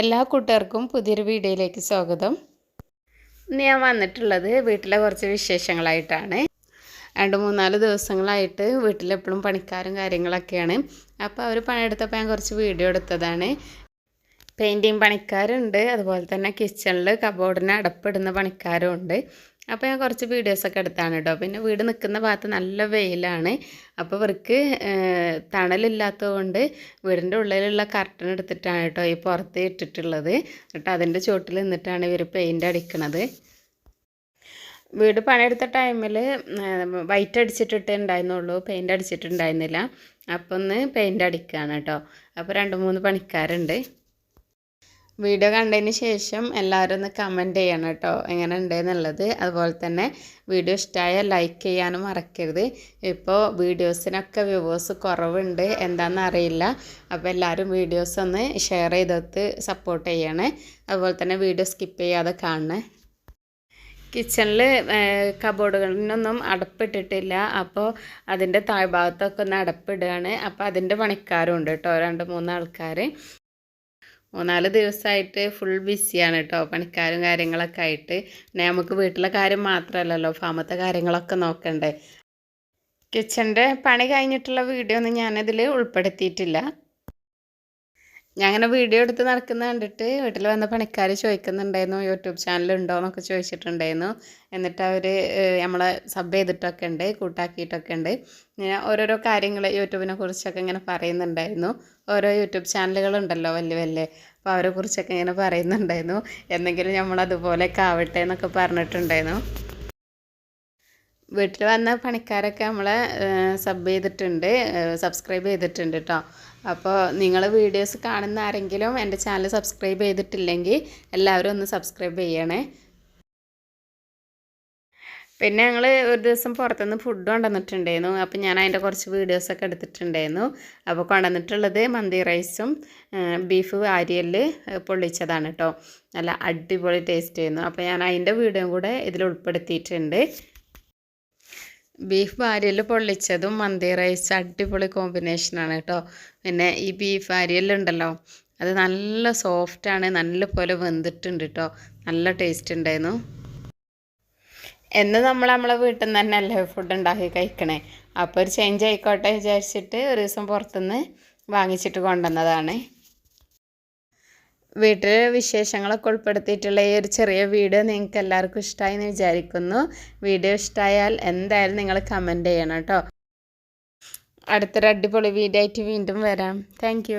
എല്ലാ കൂട്ടുകാർക്കും പുതിയൊരു വീഡിയോയിലേക്ക് സ്വാഗതം. ഇന്ന് ഞാൻ വന്നിട്ടുള്ളത് വീട്ടിലെ കുറച്ച് വിശേഷങ്ങളായിട്ടാണ്. രണ്ട് മൂന്നാൽ ദിവസങ്ങളായിട്ട് വീട്ടിലെപ്പോഴും പണിക്കാരും കാര്യങ്ങളൊക്കെയാണ്. അപ്പോൾ അവർ പണിയെടുത്തപ്പോൾ ഞാൻ കുറച്ച് വീഡിയോ എടുത്തതാണ്. പെയിന്റിങ് പണിക്കാരുണ്ട്. അതുപോലെ തന്നെ കിച്ചണിൽ കബോർഡിന് അടപ്പിടുന്ന പണിക്കാരും ഉണ്ട് അപ്പോൾ ഞാൻ കുറച്ച് വീഡിയോസൊക്കെ എടുത്താണ് കേട്ടോ പിന്നെ വീട് നിൽക്കുന്ന ഭാഗത്ത് നല്ല വെയിലാണ്. അപ്പോൾ ഇവർക്ക് തണലില്ലാത്തതുകൊണ്ട് വീടിന്റെ ഉള്ളിലുള്ള കർട്ടൻ എടുത്തിട്ടാണ് കേട്ടോ ഈ പുറത്ത് ഇട്ടിട്ടുള്ളത്. എന്നിട്ട് അതിന്റെ ചുവട്ടിൽ നിന്നിട്ടാണ് ഇവർ പെയിന്റ് അടിക്കണത്. വീട് പണിയെടുത്ത ടൈമിൽ വൈറ്റ് അടിച്ചിട്ടിട്ടേ ഉണ്ടായിരുന്നുള്ളൂ പെയിന്റ് അടിച്ചിട്ടുണ്ടായിരുന്നില്ല. അപ്പം ഒന്ന് പെയിന്റ് അടിക്കുകയാണ് കേട്ടോ അപ്പോൾ രണ്ട് മൂന്ന് പണിക്കാരുണ്ട്. വീഡിയോ കണ്ടതിന് ശേഷം എല്ലാവരും ഒന്ന് കമന്റ് ചെയ്യണം കേട്ടോ. എങ്ങനെ ഉണ്ട് എന്നുള്ളത് അതുപോലെ തന്നെ വീഡിയോ ഇഷ്ടമായാൽ ലൈക്ക് ചെയ്യാനും മറക്കരുത്. ഇപ്പോൾ വീഡിയോസിനൊക്കെ വ്യൂവേഴ്സ് കുറവുണ്ട്. എന്താണെന്ന് അറിയില്ല. അപ്പോൾ എല്ലാവരും വീഡിയോസ് ഒന്ന് ഷെയർ ചെയ്തെടുത്ത് സപ്പോർട്ട് ചെയ്യണേ. അതുപോലെ തന്നെ വീഡിയോ സ്കിപ്പ് ചെയ്യാതെ കാണണേ. കിച്ചണിൽ കബോർഡുകളിനൊന്നും അടപ്പിട്ടിട്ടില്ല. അപ്പോൾ അതിന്റെ താഴ്ഭാഗത്തൊക്കെ ഒന്ന് അടപ്പിടുകയാണ്. അപ്പോൾ അതിന്റെ പണിക്കാരും ഉണ്ട് കേട്ടോ. രണ്ട് മൂന്ന് ആൾക്കാർ മൂന്നാൽ ദിവസമായിട്ട് ഫുൾ ബിസിയാണ് കേട്ടോ പണിക്കാരും കാര്യങ്ങളൊക്കെ ആയിട്ട്. പിന്നെ നമുക്ക് വീട്ടിലെ കാര്യം മാത്രമല്ലല്ലോ ഫാമത്തെ കാര്യങ്ങളൊക്കെ നോക്കണ്ടേ. കിച്ചന്റെ പണി കഴിഞ്ഞിട്ടുള്ള വീഡിയോ ഒന്നും ഞാനതിൽ ഉൾപ്പെടുത്തിയിട്ടില്ല. ഞാൻ അങ്ങനെ വീഡിയോ എടുത്ത് നടക്കുന്ന കണ്ടിട്ട് വീട്ടിൽ വന്ന പണിക്കാർ ചോദിക്കുന്നുണ്ടായിരുന്നു യൂട്യൂബ് ചാനൽ ഉണ്ടോ എന്നൊക്കെ ചോദിച്ചിട്ടുണ്ടായിരുന്നു. എന്നിട്ട് അവർ നമ്മളെ സബ് ചെയ്തിട്ടൊക്കെ ഉണ്ട് കൂട്ടാക്കിയിട്ടൊക്കെ ഉണ്ട്. ഇങ്ങനെ ഓരോരോ കാര്യങ്ങൾ യൂട്യൂബിനെ കുറിച്ചൊക്കെ ഇങ്ങനെ പറയുന്നുണ്ടായിരുന്നു. ഓരോ യൂട്യൂബ് ചാനലുകളുണ്ടല്ലോ വലിയ വലിയ. അപ്പോൾ അവരെ കുറിച്ചൊക്കെ ഇങ്ങനെ പറയുന്നുണ്ടായിരുന്നു. എന്തെങ്കിലും നമ്മളതുപോലെയൊക്കെ ആവട്ടെ എന്നൊക്കെ പറഞ്ഞിട്ടുണ്ടായിരുന്നു. വീട്ടിൽ വന്ന പണിക്കാരൊക്കെ നമ്മളെ സബ് ചെയ്തിട്ടുണ്ട് സബ്സ്ക്രൈബ് ചെയ്തിട്ടുണ്ട് കേട്ടോ അപ്പോൾ നിങ്ങൾ വീഡിയോസ് കാണുന്ന ആരെങ്കിലും എന്റെ ചാനൽ സബ്സ്ക്രൈബ് ചെയ്തിട്ടില്ലെങ്കിൽ എല്ലാവരും ഒന്ന് സബ്സ്ക്രൈബ് ചെയ്യണേ. പിന്നെ ഞങ്ങൾ ഒരു ദിവസം പുറത്തുനിന്ന് ഫുഡ് കൊണ്ടുവന്നിട്ടുണ്ടായിരുന്നു. അപ്പോൾ ഞാൻ അതിന്റെ കുറച്ച് വീഡിയോസൊക്കെ എടുത്തിട്ടുണ്ടായിരുന്നു. അപ്പോൾ കൊണ്ടുവന്നിട്ടുള്ളത് മന്തി റൈസും ബീഫ് വാരിയൽ പൊള്ളിച്ചതാണ് കേട്ടോ നല്ല അടിപൊളി ടേസ്റ്റ് ചെയ്യുന്നു അപ്പോൾ ഞാൻ അതിന്റെ വീഡിയോ കൂടെ ഇതിൽ ഉൾപ്പെടുത്തിയിട്ടുണ്ട്. ബീഫ് ഭാര്യയിൽ പൊള്ളിച്ചതും മന്തി റൈസ് അടിപൊളി കോമ്പിനേഷനാണ് കേട്ടോ. പിന്നെ ഈ ബീഫ് ഭാര്യയിലുണ്ടല്ലോ അത് നല്ല സോഫ്റ്റാണ് നല്ല പോലെ വെന്തിട്ടുണ്ട് കേട്ടോ. നല്ല ടേസ്റ്റ് ഉണ്ടായിരുന്നു. എന്ന് നമ്മൾ നമ്മളെ വീട്ടിൽ നിന്ന് തന്നെ അല്ലേ ഫുഡ് ഉണ്ടാക്കി കഴിക്കണേ. അപ്പോൾ ഒരു ചേഞ്ച് ആയിക്കോട്ടെ വിചാരിച്ചിട്ട് ഒരു ദിവസം പുറത്തുനിന്ന് വാങ്ങിച്ചിട്ട് കൊണ്ടുവന്നതാണ്. വീട്ടിൽ വിശേഷങ്ങളൊക്കെ ഉൾപ്പെടുത്തിയിട്ടുള്ള ഈ ഒരു ചെറിയ വീഡിയോ നിങ്ങൾക്ക് എല്ലാവർക്കും ഇഷ്ടമായി എന്ന് വിചാരിക്കുന്നു. വീഡിയോ ഇഷ്ടമായാൽ എന്തായാലും നിങ്ങൾ കമന്റ് ചെയ്യണം കേട്ടോ. അടുത്തൊരു അടിപൊളി വീഡിയോ ആയിട്ട് വീണ്ടും വരാം. താങ്ക്